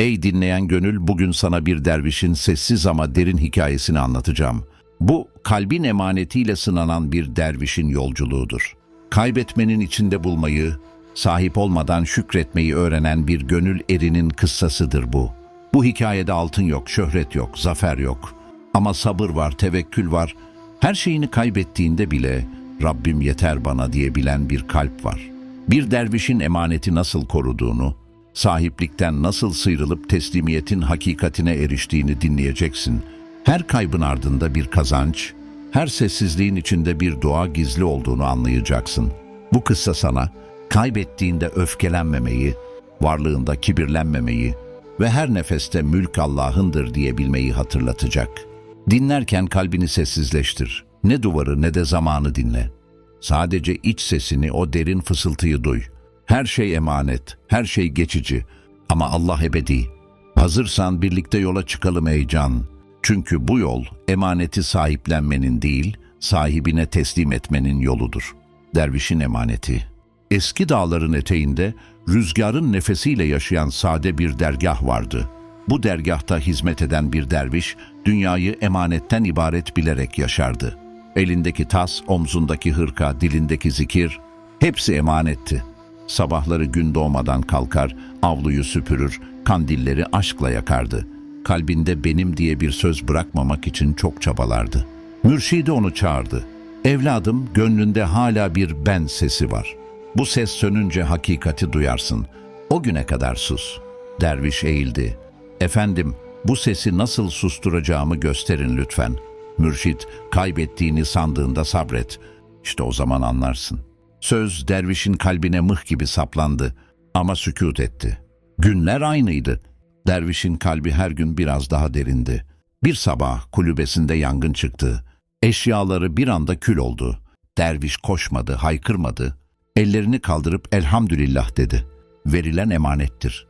Ey dinleyen gönül bugün sana bir dervişin sessiz ama derin hikayesini anlatacağım. Bu kalbin emanetiyle sınanan bir dervişin yolculuğudur. Kaybetmenin içinde bulmayı, sahip olmadan şükretmeyi öğrenen bir gönül erinin kıssasıdır bu. Bu hikayede altın yok, şöhret yok, zafer yok. Ama sabır var, tevekkül var. Her şeyini kaybettiğinde bile Rabbim yeter bana diyebilen bir kalp var. Bir dervişin emaneti nasıl koruduğunu, sahiplikten nasıl sıyrılıp teslimiyetin hakikatine eriştiğini dinleyeceksin. Her kaybın ardında bir kazanç, her sessizliğin içinde bir dua gizli olduğunu anlayacaksın. Bu kıssa sana kaybettiğinde öfkelenmemeyi, varlığında kibirlenmemeyi ve her nefeste mülk Allah'ındır diyebilmeyi hatırlatacak. Dinlerken kalbini sessizleştir. Ne duvarı ne de zamanı dinle. Sadece iç sesini, o derin fısıltıyı duy. Her şey emanet, her şey geçici ama Allah ebedi. Hazırsan birlikte yola çıkalım ey can. Çünkü bu yol emaneti sahiplenmenin değil, sahibine teslim etmenin yoludur. Dervişin emaneti. Eski dağların eteğinde rüzgarın nefesiyle yaşayan sade bir dergah vardı. Bu dergahta hizmet eden bir derviş dünyayı emanetten ibaret bilerek yaşardı. Elindeki tas, omzundaki hırka, dilindeki zikir hepsi emanetti. Sabahları gün doğmadan kalkar, avluyu süpürür, kandilleri aşkla yakardı. Kalbinde benim diye bir söz bırakmamak için çok çabalardı. Mürşidi onu çağırdı. Evladım, gönlünde hala bir ben sesi var. Bu ses sönünce hakikati duyarsın. O güne kadar sus. Derviş eğildi. Efendim, bu sesi nasıl susturacağımı gösterin lütfen. Mürşit, kaybettiğini sandığında sabret. İşte o zaman anlarsın. Söz dervişin kalbine mıh gibi saplandı ama sükut etti. Günler aynıydı. Dervişin kalbi her gün biraz daha derindi. Bir sabah kulübesinde yangın çıktı. Eşyaları bir anda kül oldu. Derviş koşmadı, haykırmadı. Ellerini kaldırıp elhamdülillah dedi. Verilen emanettir.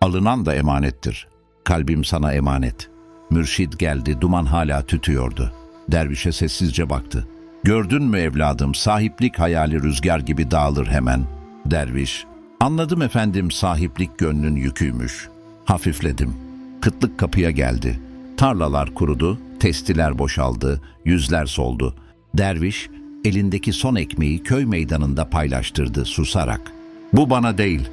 Alınan da emanettir. Kalbim sana emanet. Mürşid geldi, duman hala tütüyordu. Dervişe sessizce baktı. Gördün mü evladım, sahiplik hayali rüzgar gibi dağılır hemen. Derviş, anladım efendim sahiplik gönlün yüküymüş. Hafifledim. Kıtlık kapıya geldi. Tarlalar kurudu, testiler boşaldı, yüzler soldu. Derviş, elindeki son ekmeği köy meydanında paylaştırdı susarak. Bu bana değil,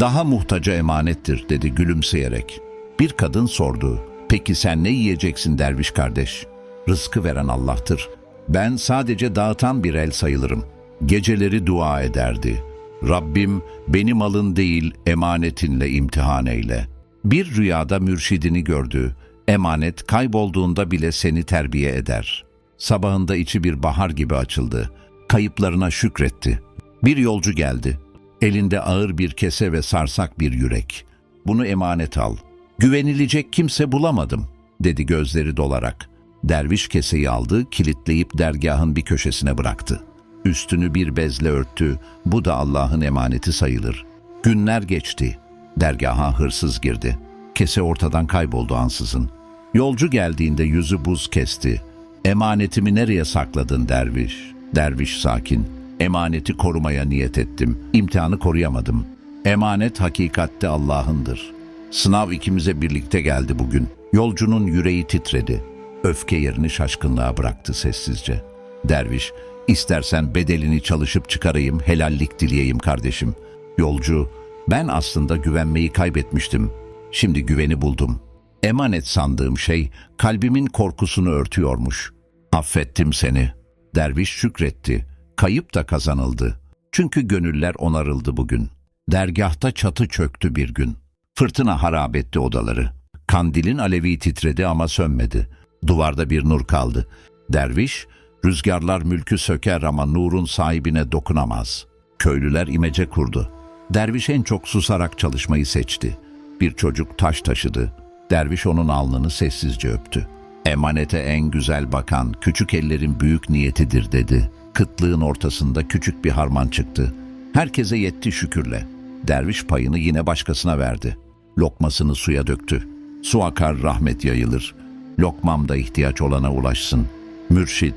daha muhtaca emanettir dedi gülümseyerek. Bir kadın sordu. Peki sen ne yiyeceksin derviş kardeş? Rızkı veren Allah'tır. Ben sadece dağıtan bir el sayılırım. Geceleri dua ederdi. Rabbim beni malın değil emanetinle imtihan eyle. Bir rüyada mürşidini gördü. Emanet kaybolduğunda bile seni terbiye eder. Sabahında içi bir bahar gibi açıldı. Kayıplarına şükretti. Bir yolcu geldi. Elinde ağır bir kese ve sarsak bir yürek. Bunu emanet al. Güvenilecek kimse bulamadım, dedi gözleri dolarak. Derviş keseyi aldı, kilitleyip dergahın bir köşesine bıraktı. Üstünü bir bezle örttü, bu da Allah'ın emaneti sayılır. Günler geçti. Dergaha hırsız girdi. Kese ortadan kayboldu ansızın. Yolcu geldiğinde yüzü buz kesti. Emanetimi nereye sakladın derviş? Derviş sakin. Emaneti korumaya niyet ettim. İmtihanı koruyamadım. Emanet hakikatte Allah'ındır. Sınav ikimize birlikte geldi bugün. Yolcunun yüreği titredi. Öfke yerini şaşkınlığa bıraktı sessizce. Derviş, istersen bedelini çalışıp çıkarayım, helallik dileyeyim kardeşim. Yolcu, ben aslında güvenmeyi kaybetmiştim. Şimdi güveni buldum. Emanet sandığım şey kalbimin korkusunu örtüyormuş. Affettim seni. Derviş şükretti. Kayıp da kazanıldı. Çünkü gönüller onarıldı bugün. Dergahta çatı çöktü bir gün. Fırtına harap etti odaları. Kandilin alevi titredi ama sönmedi. Duvarda bir nur kaldı. Derviş, rüzgarlar mülkü söker ama nurun sahibine dokunamaz. Köylüler imece kurdu. Derviş en çok susarak çalışmayı seçti. Bir çocuk taş taşıdı. Derviş onun alnını sessizce öptü. Emanete en güzel bakan, küçük ellerin büyük niyetidir dedi. Kıtlığın ortasında küçük bir harman çıktı. Herkese yetti şükürle. Derviş payını yine başkasına verdi. Lokmasını suya döktü. Su akar rahmet yayılır. Lokmam da ihtiyaç olana ulaşsın. Mürşit,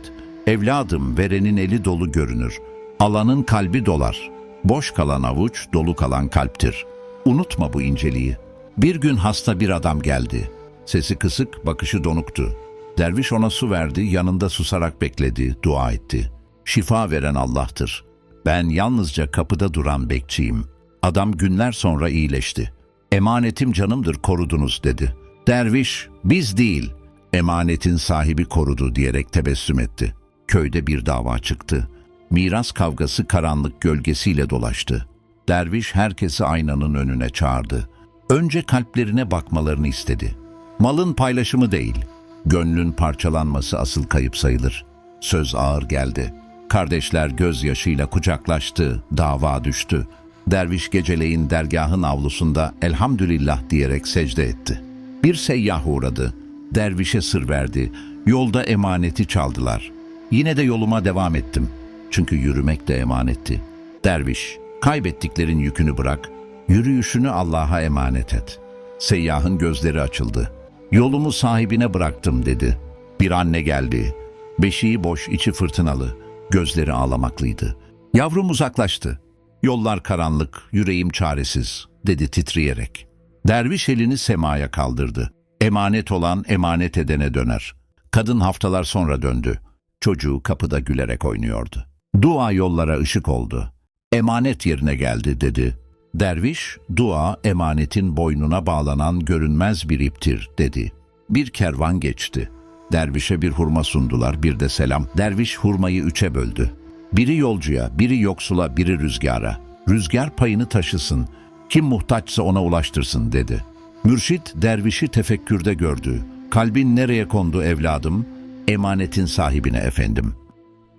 evladım verenin eli dolu görünür. Alanın kalbi dolar. Boş kalan avuç, dolu kalan kalptir. Unutma bu inceliği. Bir gün hasta bir adam geldi. Sesi kısık, bakışı donuktu. Derviş ona su verdi, yanında susarak bekledi, dua etti. Şifa veren Allah'tır. Ben yalnızca kapıda duran bekçiyim. Adam günler sonra iyileşti. Emanetim canımdır korudunuz dedi. Derviş, biz değil, emanetin sahibi korudu diyerek tebessüm etti. Köyde bir dava çıktı. Miras kavgası karanlık gölgesiyle dolaştı. Derviş herkesi aynanın önüne çağırdı. Önce kalplerine bakmalarını istedi. Malın paylaşımı değil, gönlün parçalanması asıl kayıp sayılır. Söz ağır geldi. Kardeşler gözyaşıyla kucaklaştı, dava düştü. Derviş geceleyin dergahın avlusunda elhamdülillah diyerek secde etti. Bir seyyah uğradı. Dervişe sır verdi. Yolda emaneti çaldılar. Yine de yoluma devam ettim. Çünkü yürümek de emanetti. Derviş, kaybettiklerin yükünü bırak, yürüyüşünü Allah'a emanet et. Seyyahın gözleri açıldı. Yolumu sahibine bıraktım dedi. Bir anne geldi. Beşiği boş, içi fırtınalı. Gözleri ağlamaklıydı. Yavrum uzaklaştı. Yollar karanlık, yüreğim çaresiz, dedi titreyerek. Derviş elini semaya kaldırdı. Emanet olan emanet edene döner. Kadın haftalar sonra döndü. Çocuğu kapıda gülerek oynuyordu. Dua yollara ışık oldu. Emanet yerine geldi dedi. Derviş, dua emanetin boynuna bağlanan görünmez bir iptir dedi. Bir kervan geçti. Dervişe bir hurma sundular, bir de selam. Derviş hurmayı üçe böldü. Biri yolcuya, biri yoksula, biri rüzgara. Rüzgar payını taşısın, kim muhtaçsa ona ulaştırsın dedi. Mürşit dervişi tefekkürde gördü. Kalbin nereye kondu evladım? Emanetin sahibine efendim.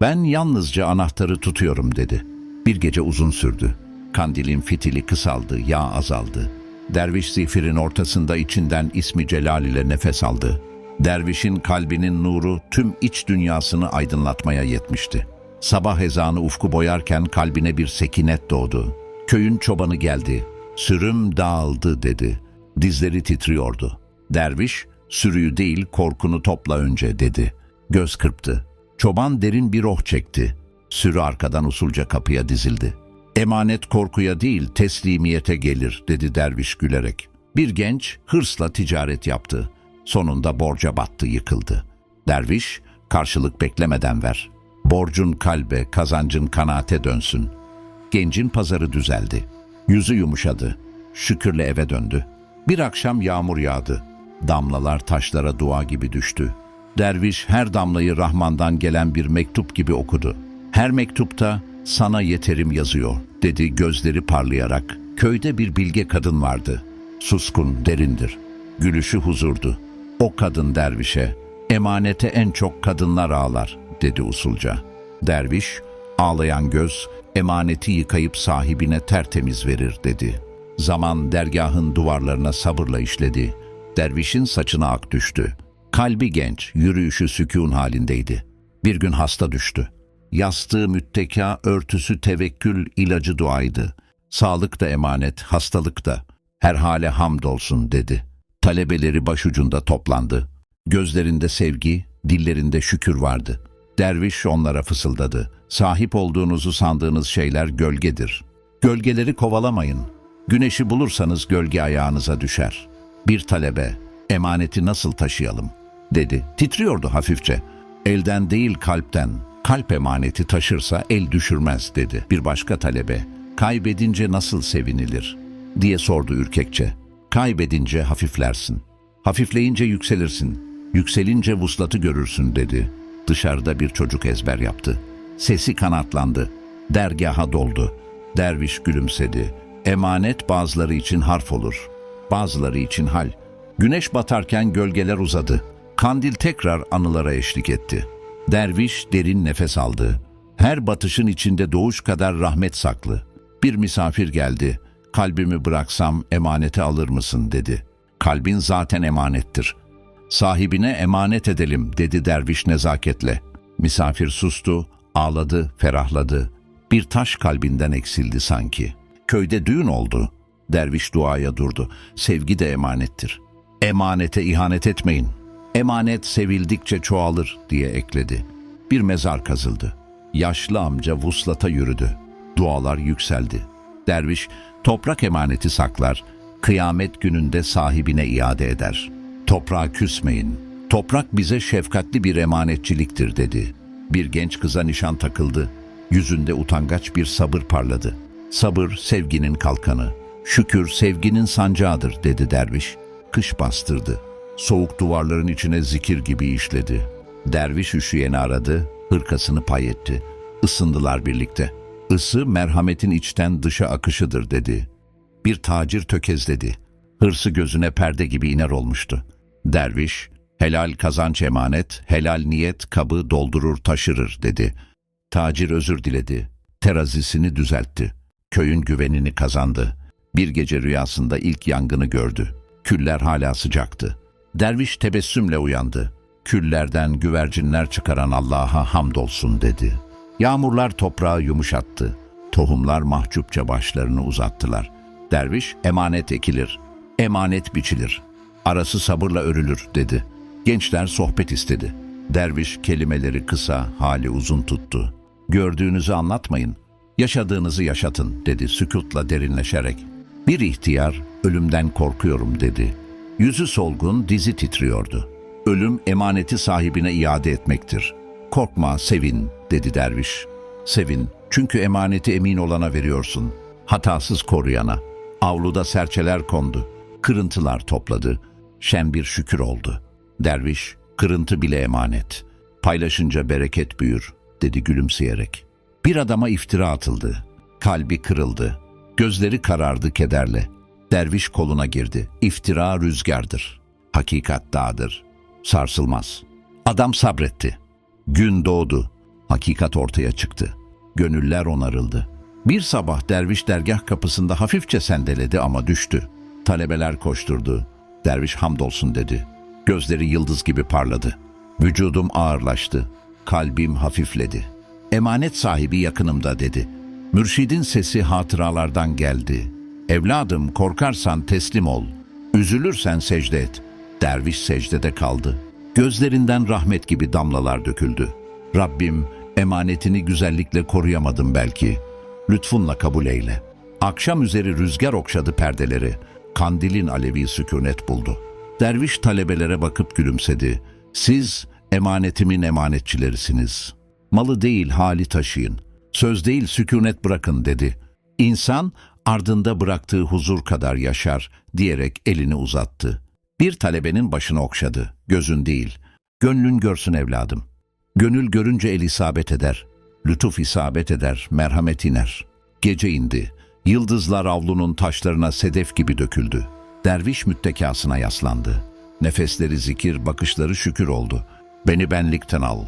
Ben yalnızca anahtarı tutuyorum dedi. Bir gece uzun sürdü. Kandilin fitili kısaldı, yağ azaldı. Derviş zifirin ortasında içinden ismi Celal ile nefes aldı. Dervişin kalbinin nuru tüm iç dünyasını aydınlatmaya yetmişti. Sabah ezanı ufku boyarken kalbine bir sekinet doğdu. Köyün çobanı geldi. Sürüm dağıldı dedi. Dizleri titriyordu. Derviş, sürüyü değil korkunu topla önce dedi. Göz kırptı. Çoban derin bir oh çekti. Sürü arkadan usulca kapıya dizildi. Emanet korkuya değil teslimiyete gelir dedi derviş gülerek. Bir genç hırsla ticaret yaptı. Sonunda borca battı yıkıldı. Derviş karşılık beklemeden ver. Borcun kalbe, kazancın kanaate dönsün. Gencin pazarı düzeldi. Yüzü yumuşadı. Şükürle eve döndü. Bir akşam yağmur yağdı. Damlalar taşlara dua gibi düştü. Derviş her damlayı Rahman'dan gelen bir mektup gibi okudu. Her mektupta sana yeterim yazıyor dedi gözleri parlayarak. Köyde bir bilge kadın vardı. Suskun, derindir. Gülüşü huzurdu. O kadın dervişe, emanete en çok kadınlar ağlar dedi usulca. Derviş, ağlayan göz, emaneti yıkayıp sahibine tertemiz verir dedi. Zaman dergahın duvarlarına sabırla işledi. Dervişin saçına ak düştü. Kalbi genç, yürüyüşü sükun halindeydi. Bir gün hasta düştü. Yastığı mütteka, örtüsü tevekkül, ilacı duaydı. Sağlık da emanet, hastalık da. Her hale hamdolsun dedi. Talebeleri başucunda toplandı. Gözlerinde sevgi, dillerinde şükür vardı. Derviş onlara fısıldadı. Sahip olduğunuzu sandığınız şeyler gölgedir. Gölgeleri kovalamayın. Güneşi bulursanız gölge ayağınıza düşer. Bir talebe, emaneti nasıl taşıyalım? dedi. Titriyordu hafifçe. Elden değil kalpten. Kalp emaneti taşırsa el düşürmez dedi. Bir başka talebe, kaybedince nasıl sevinilir? diye sordu ürkekçe. Kaybedince hafiflersin. Hafifleyince yükselirsin. Yükselince vuslatı görürsün dedi. Dışarıda bir çocuk ezber yaptı. Sesi kanatlandı. Dergaha doldu. Derviş gülümsedi. Emanet bazıları için harf olur. Bazıları için hal. Güneş batarken gölgeler uzadı. Kandil tekrar anılara eşlik etti. Derviş derin nefes aldı. Her batışın içinde doğuş kadar rahmet saklı. Bir misafir geldi. Kalbimi bıraksam emanete alır mısın dedi. Kalbin zaten emanettir. Sahibine emanet edelim dedi derviş nezaketle. Misafir sustu, ağladı, ferahladı. Bir taş kalbinden eksildi sanki. Köyde düğün oldu. Derviş duaya durdu. Sevgi de emanettir. Emanete ihanet etmeyin. Emanet sevildikçe çoğalır diye ekledi. Bir mezar kazıldı. Yaşlı amca vuslata yürüdü. Dualar yükseldi. Derviş toprak emaneti saklar, kıyamet gününde sahibine iade eder. Toprağa küsmeyin. Toprak bize şefkatli bir emanetçiliktir dedi. Bir genç kıza nişan takıldı. Yüzünde utangaç bir sabır parladı. Sabır sevginin kalkanı. Şükür sevginin sancağıdır dedi derviş. Kış bastırdı. Soğuk duvarların içine zikir gibi işledi. Derviş üşüyeni aradı, hırkasını pay etti. Isındılar birlikte. Isı merhametin içten dışa akışıdır dedi. Bir tacir tökezledi. Hırsı gözüne perde gibi iner olmuştu. Derviş, helal kazanç emanet, helal niyet kabı doldurur taşırır dedi. Tacir özür diledi. Terazisini düzeltti. Köyün güvenini kazandı. Bir gece rüyasında ilk yangını gördü. Küller hala sıcaktı. Derviş tebessümle uyandı. Küllerden güvercinler çıkaran Allah'a hamdolsun dedi. Yağmurlar toprağı yumuşattı. Tohumlar mahcupça başlarını uzattılar. Derviş emanet ekilir, emanet biçilir. Arası sabırla örülür dedi. Gençler sohbet istedi. Derviş kelimeleri kısa, hali uzun tuttu. Gördüğünüzü anlatmayın, yaşadığınızı yaşatın dedi sükutla derinleşerek. Bir ihtiyar ölümden korkuyorum dedi. Yüzü solgun, dizi titriyordu. Ölüm emaneti sahibine iade etmektir. Korkma, sevin dedi derviş. Sevin çünkü emaneti emin olana veriyorsun. Hatasız koruyana. Avluda serçeler kondu. Kırıntılar topladı. Şen bir şükür oldu. Derviş, kırıntı bile emanet. Paylaşınca bereket büyür dedi gülümseyerek. Bir adama iftira atıldı. Kalbi kırıldı. Gözleri karardı kederle. Derviş koluna girdi. İftira rüzgardır. Hakikat dağdır. Sarsılmaz. Adam sabretti. Gün doğdu. Hakikat ortaya çıktı. Gönüller onarıldı. Bir sabah derviş dergah kapısında hafifçe sendeledi ama düştü. Talebeler koşturdu. Derviş hamdolsun dedi. Gözleri yıldız gibi parladı. Vücudum ağırlaştı. Kalbim hafifledi. Emanet sahibi yakınımda dedi. Mürşidin sesi hatıralardan geldi. Evladım korkarsan teslim ol. Üzülürsen secde et. Derviş secdede kaldı. Gözlerinden rahmet gibi damlalar döküldü. Rabbim emanetini güzellikle koruyamadım belki. Lütfunla kabul eyle. Akşam üzeri rüzgar okşadı perdeleri. Kandilin alevi sükunet buldu. Derviş talebelere bakıp gülümsedi. Siz emanetimin emanetçilerisiniz. Malı değil hali taşıyın. Söz değil sükunet bırakın dedi. İnsan ardında bıraktığı huzur kadar yaşar diyerek elini uzattı. Bir talebenin başını okşadı. Gözün değil. Gönlün görsün evladım. Gönül görünce el isabet eder. Lütuf isabet eder, merhamet iner. Gece indi. Yıldızlar avlunun taşlarına sedef gibi döküldü. Derviş müttekasına yaslandı. Nefesleri zikir, bakışları şükür oldu. Beni benlikten al.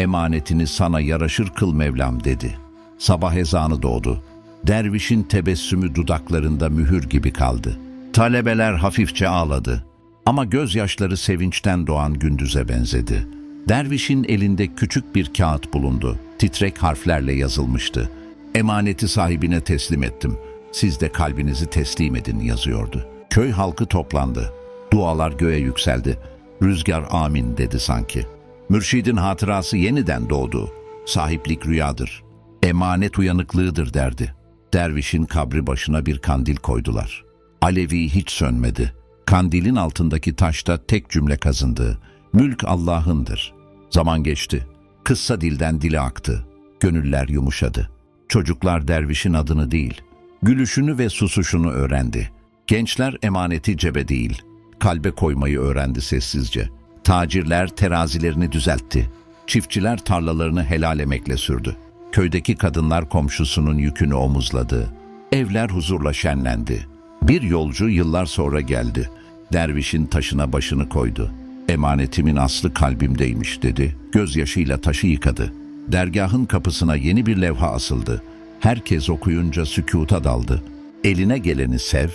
Emanetini sana yaraşır kıl Mevlam dedi. Sabah ezanı doğdu. Dervişin tebessümü dudaklarında mühür gibi kaldı. Talebeler hafifçe ağladı. Ama gözyaşları sevinçten doğan gündüze benzedi. Dervişin elinde küçük bir kağıt bulundu. Titrek harflerle yazılmıştı. Emaneti sahibine teslim ettim. Siz de kalbinizi teslim edin yazıyordu. Köy halkı toplandı. Dualar göğe yükseldi. Rüzgar amin dedi sanki. Mürşidin hatırası yeniden doğdu. Sahiplik rüyadır. Emanet uyanıklığıdır derdi. Dervişin kabri başına bir kandil koydular. Alevi hiç sönmedi. Kandilin altındaki taşta tek cümle kazındı. Mülk Allah'ındır. Zaman geçti. Kıssa dilden dile aktı. Gönüller yumuşadı. Çocuklar dervişin adını değil, gülüşünü ve susuşunu öğrendi. Gençler emaneti cebe değil, kalbe koymayı öğrendi sessizce. Tacirler terazilerini düzeltti. Çiftçiler tarlalarını helal emekle sürdü. Köydeki kadınlar komşusunun yükünü omuzladı. Evler huzurla şenlendi. Bir yolcu yıllar sonra geldi. Dervişin taşına başını koydu. Emanetimin aslı kalbimdeymiş dedi. Gözyaşıyla taşı yıkadı. Dergahın kapısına yeni bir levha asıldı. Herkes okuyunca sükuta daldı. Eline geleni sev,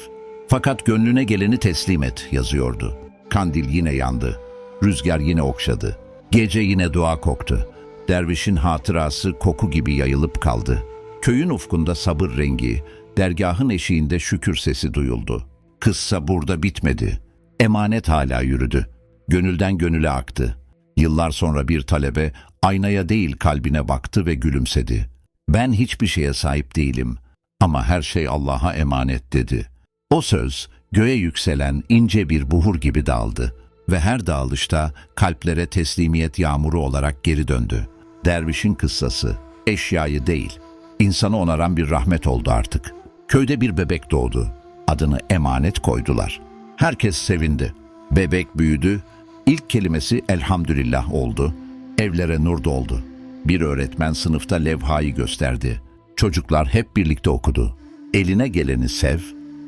fakat gönlüne geleni teslim et yazıyordu. Kandil yine yandı. Rüzgar yine okşadı. Gece yine dua koktu. Dervişin hatırası koku gibi yayılıp kaldı. Köyün ufkunda sabır rengi, dergahın eşiğinde şükür sesi duyuldu. Kıssa burada bitmedi. Emanet hala yürüdü. Gönülden gönüle aktı. Yıllar sonra bir talebe aynaya değil kalbine baktı ve gülümsedi. Ben hiçbir şeye sahip değilim ama her şey Allah'a emanet dedi. O söz göğe yükselen ince bir buhur gibi dağıldı ve her dağılışta kalplere teslimiyet yağmuru olarak geri döndü. Dervişin kıssası, eşyayı değil, insanı onaran bir rahmet oldu artık. Köyde bir bebek doğdu. Adını emanet koydular. Herkes sevindi. Bebek büyüdü. İlk kelimesi elhamdülillah oldu. Evlere nur doldu. Bir öğretmen sınıfta levhayı gösterdi. Çocuklar hep birlikte okudu. Eline geleni sev,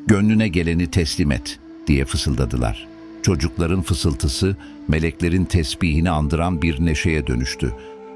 gönlüne geleni teslim et diye fısıldadılar. Çocukların fısıltısı meleklerin tesbihini andıran bir neşeye dönüştü.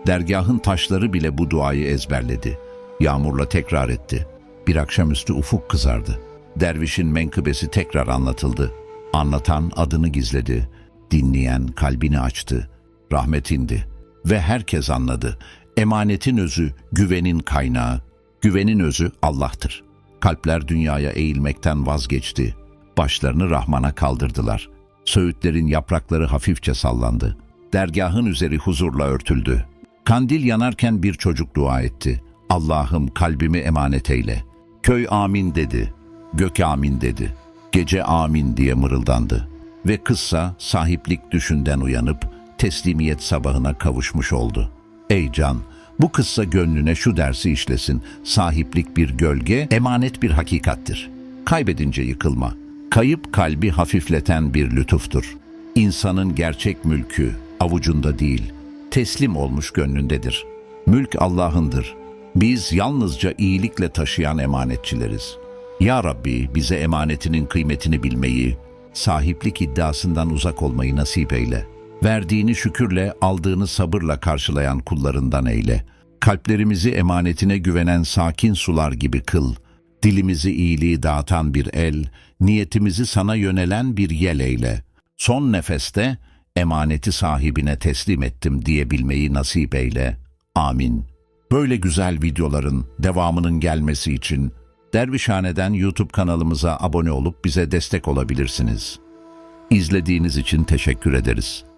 Dergahın taşları bile bu duayı ezberledi. Yağmurla tekrar etti. Bir akşamüstü ufuk kızardı. Dervişin menkıbesi tekrar anlatıldı. Anlatan adını gizledi. Dinleyen kalbini açtı. Rahmet indi. Ve herkes anladı. Emanetin özü, güvenin kaynağı. Güvenin özü Allah'tır. Kalpler dünyaya eğilmekten vazgeçti. Başlarını Rahman'a kaldırdılar. Söğütlerin yaprakları hafifçe sallandı. Dergahın üzeri huzurla örtüldü. Kandil yanarken bir çocuk dua etti. Allah'ım kalbimi emanet eyle. Köy amin dedi. Gök amin dedi. Gece amin diye mırıldandı. Ve kızsa sahiplik düşünden uyanıp teslimiyet sabahına kavuşmuş oldu. Ey can, bu kıssa gönlüne şu dersi işlesin. Sahiplik bir gölge, emanet bir hakikattir. Kaybedince yıkılma. Kayıp kalbi hafifleten bir lütuftur. İnsanın gerçek mülkü avucunda değil, teslim olmuş gönlündedir. Mülk Allah'ındır. Biz yalnızca iyilikle taşıyan emanetçileriz. Ya Rabbi bize emanetinin kıymetini bilmeyi, sahiplik iddiasından uzak olmayı nasip eyle. Verdiğini şükürle, aldığını sabırla karşılayan kullarından eyle. Kalplerimizi emanetine güvenen sakin sular gibi kıl. Dilimizi iyiliği dağıtan bir el, niyetimizi sana yönelen bir yel eyle. Son nefeste emaneti sahibine teslim ettim diyebilmeyi nasip eyle. Amin. Böyle güzel videoların devamının gelmesi için Dervişhane'den YouTube kanalımıza abone olup bize destek olabilirsiniz. İzlediğiniz için teşekkür ederiz.